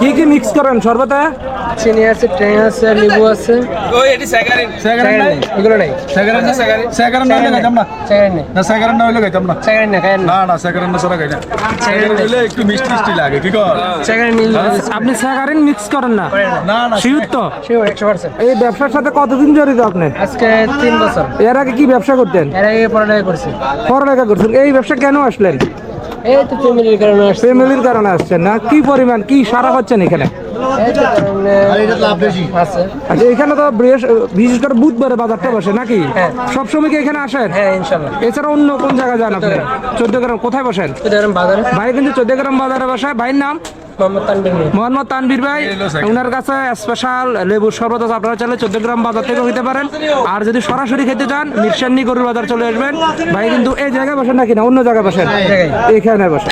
কি কি মিক্স করেন? শরবতে চিনি আছে ট্রেন আছে লেবু আছে। ওই এটি স্যাগারিন স্যাগারিন নেই? এগুলো নেই। সেকেন্ড না? হইলে খাইতাম না। স্যাগারিন নেই। না সেকেন্ড না হইলে খাইতাম না। স্যাগারিন না খায়েন না। না না না সারা খাই না সেকেন্ড হইলে একটু মিষ্টি মিষ্টি লাগে কি কর? স্যাগারিন মিল আপনি স্যাকারিন মিক্স করেন না? না। না শিউর তো? শিওর একশো পার্সেন্ট এই ব্যবসার সাথে কতদিন জড়িত আপনি? আজকে তিন বছর। এর আগে কি ব্যবসা করতেন? এর আগে পড়ালেখা করছি। পড়ালেখা করছেন। এই ব্যবসা কেন আসলেন? এই তো ফ্যামিলির কারণে আসছে। ফ্যামিলির কারণে আসছেন না? কি পরিমাণ? কি সারা হচ্ছেন এখানে? আচ্ছা এখানে তো বিশেষ করে বুধবারে বাজারটা বসে নাকি? হ্যাঁ। সবসময় কি এখানে আসেন? হ্যাঁ এছাড়া অন্য কোন জায়গায় যান আপনি? চোদ্দ গ্রাম। কোথায় বসেন? বাজারে। ভাই কিন্তু চোদ্দ গ্রাম বাজারে বসে। ভাইয়ের নাম? মোহাম্মদ তানবির ভাই। ওনার কাছে স্পেশাল লেবুর শরবত আছে। আপনারা চাইলে চোদ্দ গ্রাম বাজার থেকে হইতে পারেন। আর যদি সরাসরি খেতে চান মিরসান্নি গরুর বাজার চলে আসবেন। ভাই কিন্তু এই জায়গায় বসেন নাকি না? অন্য জায়গায় বসেন। এখানে বসেন।